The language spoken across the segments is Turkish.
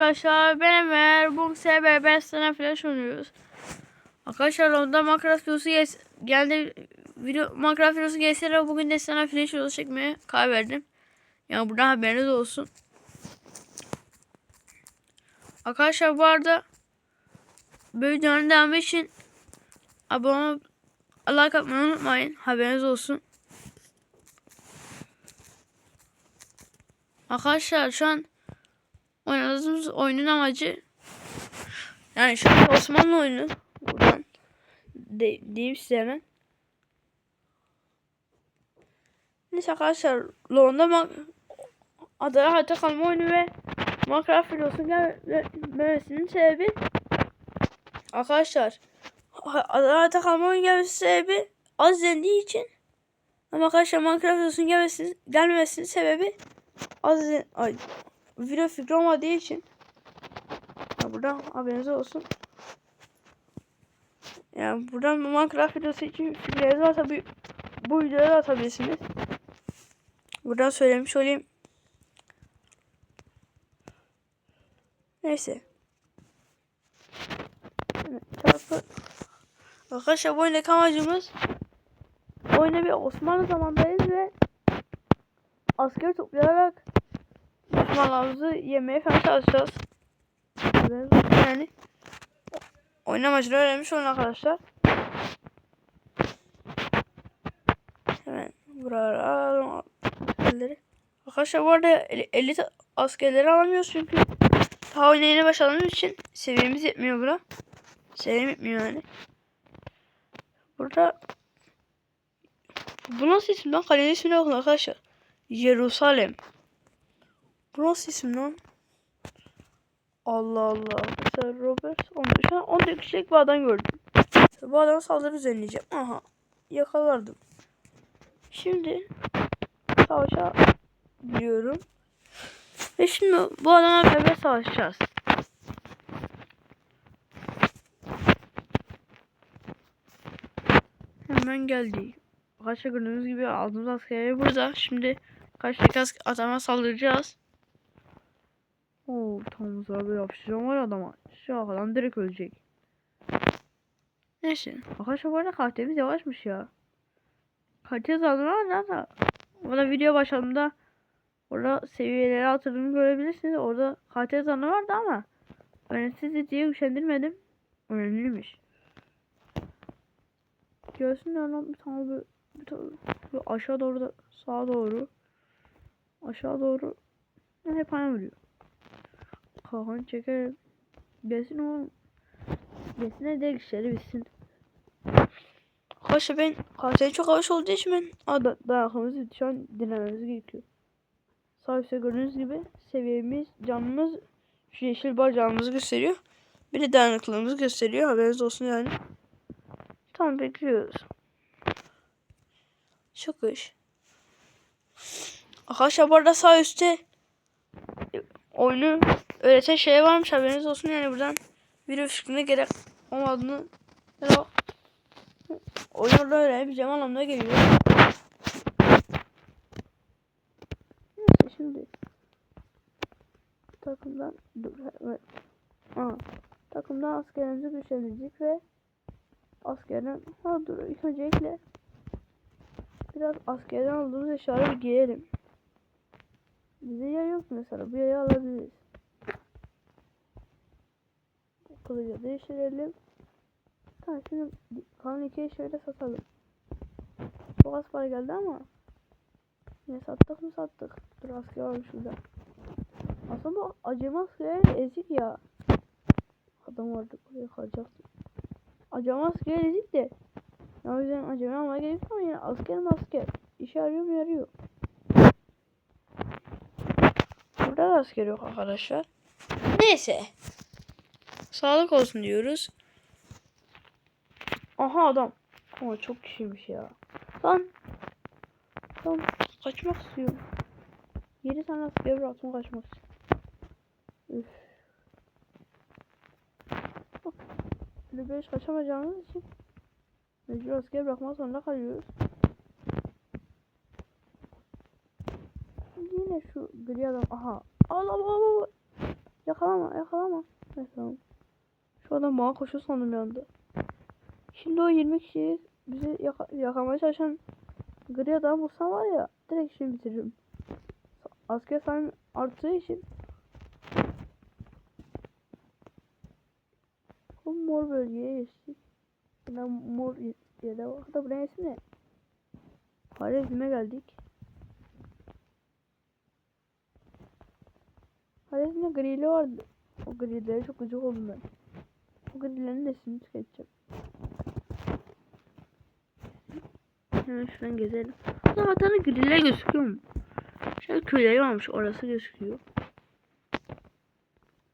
Arkadaşlar ben Ömer. Bu sefer ben sana flash oynuyoruz. Arkadaşlar onda Minecraft videosu gel geldi. Video Minecraft videosu gelse de bugün de sana flash videosu çekmeye karar verdim. Yani buradan haberiniz olsun. Arkadaşlar bu arada böyle videonun devamı için abone like atmayı unutmayın. Haberiniz olsun. Arkadaşlar şu an oynadığımız oyunun amacı yani şu an Osmanlı oyunu buradan de, diyeyim size hemen. Neyse arkadaşlar Londra Mak adaya hayatta kalma oyunu ve Minecraft videosunun gelmemesinin sebebi arkadaşlar adaya hayatta kalma oyunu gelmesinin sebebi az izlendiği için ama arkadaşlar Minecraft gelmesinin, gelmemesinin sebebi az ay, video fikri olmadığı için ya buradan haberiniz olsun. Yani buradan Minecraft videosu için fikirleriniz varsa bu, bu videoya da atabilirsiniz. Buradan söylemiş olayım. Neyse. Evet. Arkadaşlar bu oyundaki amacımız oyunda bir Osmanlı zamandayız ve asker toplayarak Düşmanlarımızı yemeye falan çalışacağız. Yani oyun amacını öğrenmiş olun arkadaşlar. Hemen alalım askerleri. Arkadaşlar bu arada el- elit askerleri alamıyoruz çünkü daha oyuna yeni başladığımız için seviyemiz yetmiyor buna. Seviyem yetmiyor yani. Burada bu nasıl isim lan? Kalenin ismini bakın arkadaşlar. Jerusalem. Nasıl isim lan? Allah Allah. Mesela Robert 14. Şu an 14 kişilik bir adam gördüm. Bu adama saldırı düzenleyeceğim. Aha. Yakalardım. Şimdi savaşa biliyorum. Ve şimdi bu adama beraber savaşacağız. Hemen geldi. Kaçta gördüğünüz gibi aldığımız askerleri burada. Şimdi kaç dakika adama saldıracağız. Oo tam zarbe yapıştıracağım var adama. Şu adam direkt ölecek. Neyse. Arkadaşlar bu arada kalitemiz yavaşmış ya. Kalite zaten var da. Orada video başladığımda orada seviyeleri hatırladığımı görebilirsiniz. Orada kalite zanı vardı ama önemsiz diye güçlendirmedim. Önemliymiş. Görsünler lan bir tane böyle, bir tane böyle aşağı doğru da sağa doğru aşağı doğru hep aynı vuruyor. Kafanı çekerim. Gelsin oğlum. Gelsin de işleri bitsin. Arkadaşlar ben kaliteyi çok yavaş olduğu için ben Aa, da, dayaklığımız bitti. Şu an dinlememiz gerekiyor. Sağ üstte gördüğünüz gibi seviyemiz, canımız şu yeşil bar canımızı gösteriyor. Bir de dayanıklılığımızı gösteriyor. Haberiniz olsun yani. Tamam bekliyoruz. Çok iş. Arkadaşlar bu arada sağ üstte oyunu öğreten şey varmış haberiniz olsun yani buradan video fikrine gerek olmadığını ya da oyunu öğrenebileceğim anlamına geliyor. Neyse şimdi takımdan dur evet. Aa, takımdan askerimizi güçlendirdik ve askerden ha dur ilk öncelikle biraz askerden aldığımız eşyaları giyelim. Bize yay yok mesela. Bu yayı alabiliriz. Kılıcı değiştirelim. Kalan iki şöyle satalım. Çok az para geldi ama ne sattık mı sattık. Dur asker var şurada. Aslında bu acemi asker ezik ya. Adam vardı buraya kalacaktı. Acemi asker ezik de. Ya o yüzden acemi almaya gerek yok ama yine asker mi asker. İşe yarıyor mu yarıyor. Burada da asker yok arkadaşlar. Neyse. Sağlık olsun diyoruz. Aha adam. Ama çok kişiymiş ya. Lan. Lan kaçmak istiyorum. 7 tane asker bıraktım kaçmak istiyorum. Üf. Bak. Böyle beş kaçamayacağımız için mecbur asker bırakmak zorunda kalıyoruz. Yine şu gri adam. Aha. Allah Allah Allah. Yakala. yakalama yakalama. Evet tamam. Şu adam bana koşuyor sandım anda. Şimdi o 20 kişiyi bizi yaka yakalamaya çalışan gri adam bulsam var ya direkt işimi bitiririm. Asker sayım arttığı için bu mor bölgeye geçtik. Buna mor yere bak da buraya ne? Harezm'e geldik. Harezm'de grili vardı. O grilere çok gıcık oldum ben. O grillerin nesini tüketeceğim. Hemen şuradan gezelim. Burada hatanın griller gözüküyor mu? Şöyle köyleri varmış orası gözüküyor.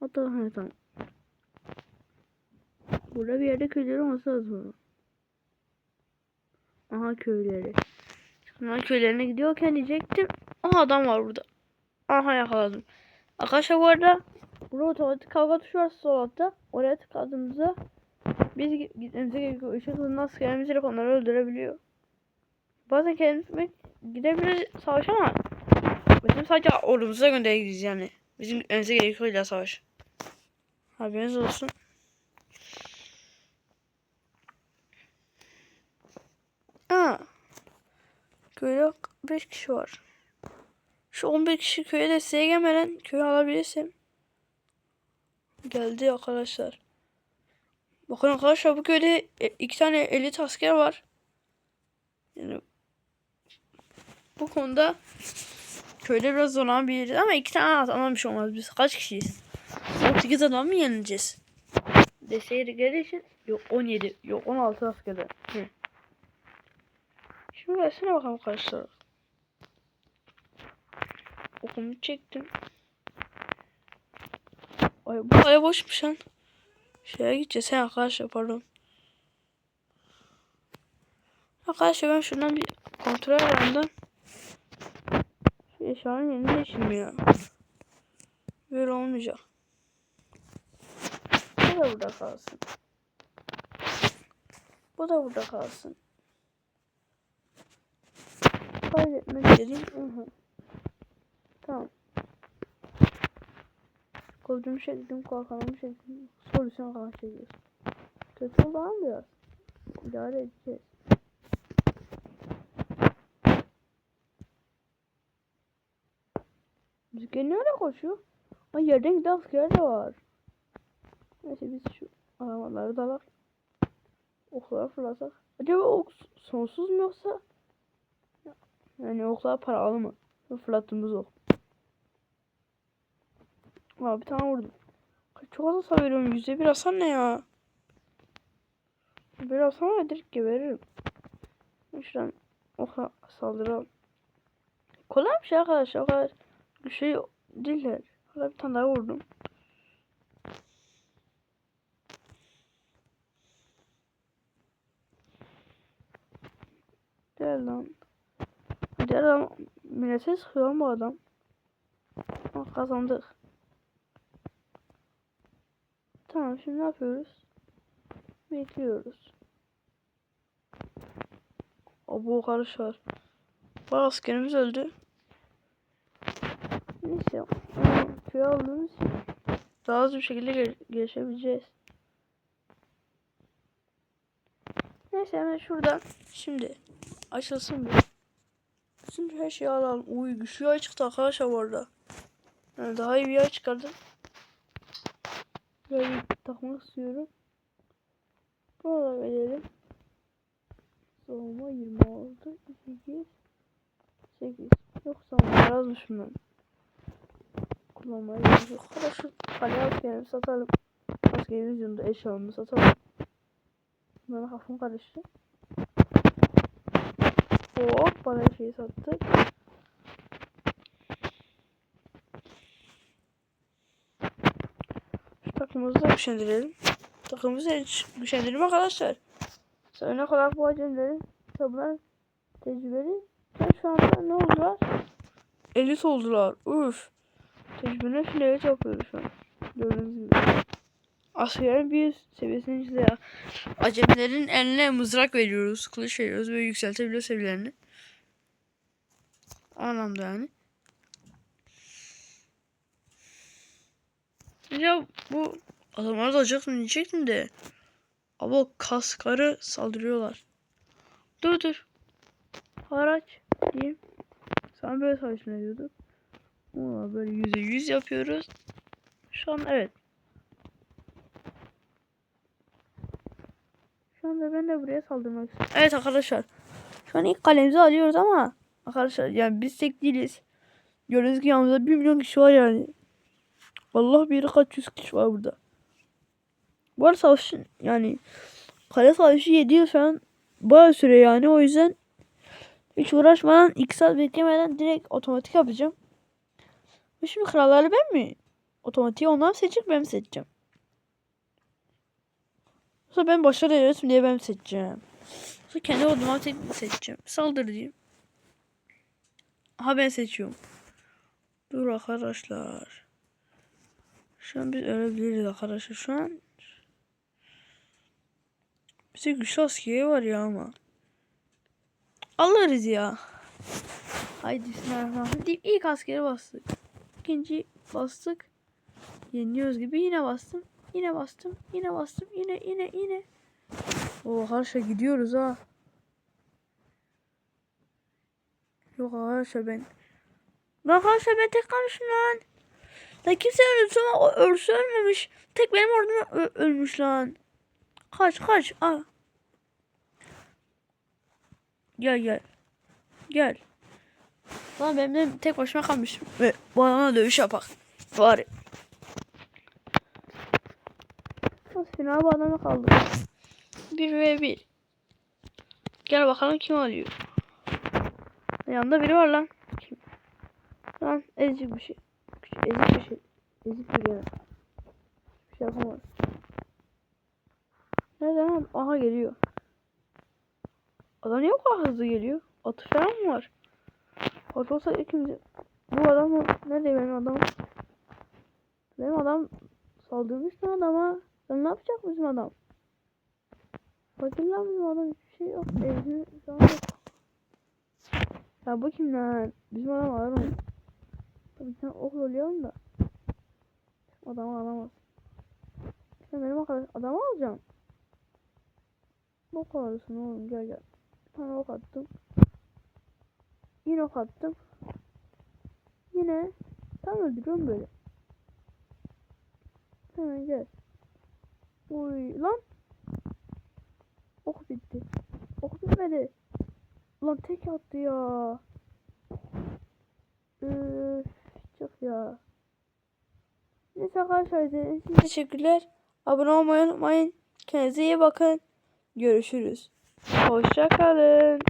Hatta ha tamam. Burada bir yerde köyleri olması lazım. Aha köyleri. Bunlar köylerine gidiyorken diyecektim. Aha adam var burada. Aha yakaladım. Arkadaşlar bu arada burada otomatik kavga tuşu var sol altta. Oraya tıkladığımızda biz gi- gitmemize gerekiyor. Işık hızında askerimiz direkt onları öldürebiliyor. Bazen kendimiz gidebiliriz savaş ama bizim sadece ordumuza göndeririz yani. Bizim gitmemize gerekiyor illa savaş. Haberiniz olsun. Aa. Köyde 5 kişi var. Şu 11 kişi köye desteğe gelmeden köyü alabilirsem. Geldi arkadaşlar. Bakın arkadaşlar bu köyde e, iki tane elit asker var. Yani bu konuda köyde biraz zorlanan ama iki tane adam bir şey olmaz. Biz kaç kişiyiz? 18 adam mı yenileceğiz? Desteğe geldiği için yok 17 yok 16 askerde. Şimdi gelsene bakalım arkadaşlar. Okumu çektim. Ay bu aya boşmuş lan. Şeye gideceğiz he arkadaşlar pardon. Arkadaşlar ben şuradan bir kontrol yandan. Şu eşyanın yerini değiştirmiyor. Böyle olmayacak. Bu da burada kalsın. Bu da burada kalsın. Kaydetmek dediğim hı. Tamam. Kılıcımı çektim, kalkanımı çektim. Solüsyon kalan çekiyoruz. Kötü biraz. İdare edeceğiz. Bizimki ne öyle koşuyor? Ay yerden giden asker de var. Neyse biz şu aramaları dalar. Okları fırlasak. Acaba ok sonsuz mu yoksa? Yani oklar paralı mı? Fırlattığımız ok. Aa bir tane vurdum. Çok az hasar veriyorum. Yüzde bir hasar ne ya? Bir hasar var direkt geberirim. Şuradan oka saldıralım. Kolay bir şey arkadaşlar. O kadar şey değiller. Hala bir tane daha vurdum. Gel lan. Diğer adam millete sıkıyor bu adam. Ha, kazandık. Tamam şimdi ne yapıyoruz? Bekliyoruz. O bu karış var. Askerimiz öldü. Neyse. Köye aldığımız daha hızlı bir şekilde gel gelişebileceğiz. Neyse hemen şuradan şimdi açılsın bir. Şimdi her şeyi alalım. Uy güçlü ay çıktı arkadaşlar bu arada. Yani daha iyi bir ay çıkardım. Böyle takmak istiyorum. Burada verelim. Soğuma 26, 28, 8. Yok sanırım yazmışım ben. Kullanmaya gerek yok. Hadi şu kale askerimi satalım. Askerimiz yanında eşyalarımı satalım. Bana kafam karıştı. Hop bana şeyi sattık. Şu takımımızı da güçlendirelim. Takımımızı güçlendirelim arkadaşlar. Sonra ne kadar bu acemlerin tabular tecrübeli. Ben şu anda ne oldular? Elit oldular. Uf. Tecrübeli filet yapıyoruz şu an. Gördüğünüz gibi. Askerin bir seviyesini işte ya. Acemilerin eline mızrak veriyoruz. Kılıç veriyoruz ve yükseltebiliyor seviyelerini. Anlamda yani. Ya bu adamlar da alacaktım diyecektim de. Ama o kaskarı saldırıyorlar. Dur dur. Haraç diyeyim. Sana böyle savaşın ediyorduk. Valla böyle yüzde yüz yapıyoruz. Şu an evet. Şu anda ben de buraya saldırmak istiyorum. Evet arkadaşlar. Şu an ilk kalemizi alıyoruz ama arkadaşlar yani biz tek değiliz. Gördüğünüz gibi yanımızda 1 milyon kişi var yani. Allah bilir kaç yüz kişi var burada. Bu arada savaşın yani kale savaşı 7 yıl falan bayağı süre yani o yüzden hiç uğraşmadan 2 saat beklemeden direkt otomatik yapacağım. Ve şimdi kralları ben mi? Otomatiği onlar mı seçecek ben mi seçeceğim? Yoksa ben başarılı yönetim diye ben mi seçeceğim? Yoksa kendi orduma tek mi seçeceğim? Saldır diyeyim. Aha ben seçiyorum. Dur arkadaşlar. Şu an biz ölebiliriz arkadaşlar. Şu an bize güçlü askeri var ya ama. Alırız ya. Haydi bismillahirrahmanirrahim. Deyip ilk askeri bastık. İkinci bastık. Yeniyoruz gibi yine bastım. Yine bastım. Yine bastım. Yine yine yine. O arkadaşlar gidiyoruz ha. Yok arkadaşlar ben. Lan Arkadaşlar ben tek kalmışım lan. Lan kimse ölmüş ama o ölüsü ölmemiş. Tek benim ordum ölmüş lan. Kaç kaç. Aa. Gel gel. Gel. Lan benim de tek başıma kalmışım. Ve bu adamla dövüş yapak. Bari. Nasıl final bu adama kaldı. 1 ve 1. Gel bakalım kim alıyor. Yanında biri var lan. Kim? Lan ezik bir şey. Ezik bir şey. Ezik bir yana. Bir şey yapamaz. Nerede lan? Aha geliyor. Adam niye bu kadar hızlı geliyor? Atı falan mı var? Atı olsa ikimiz... Bu adam mı? Nerede benim adamım? Benim adam saldırmış lan adama. Lan ne yapacak bizim adam? Bakın bizim adam hiçbir şey yok. Evde şu yok. Ya bu kim lan? Bizim adam alır mı? Tabii sen ok yollayalım da. Adamı alamaz. Sen benim arkadaş adamı alacağım. Ok alırsın oğlum gel gel. Bir tane ok attım. Yine ok attım. Yine tam öldürüyorum böyle. Hemen gel. Uy lan. Ok bitti. Ok bitmedi. Lan tek attı ya. Üf, çok ya. Neyse arkadaşlar izlediğiniz teşekkürler. Abone olmayı unutmayın. Kendinize iyi bakın. Görüşürüz. Hoşçakalın.